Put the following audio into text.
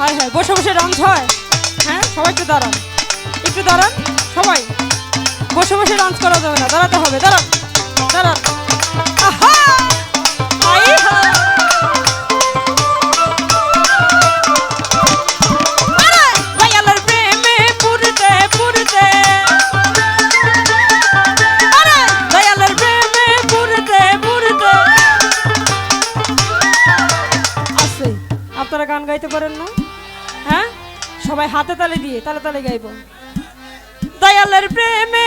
বসে বসে ডান্স হয় হ্যাঁ সবাই একটু দাঁড়ান। একটু দাঁড়ান, সবাই। বসে বসে ডান্স করা যাবে না, দাঁড়াতে হবে, দাঁড়ান দাঁড়ান। আহা! আপনারা গান গাইতে পারেন না? হ্যাঁ সবাই হাতে তালে দিয়ে তালে তালে গাইব। দয়ালের প্রেমে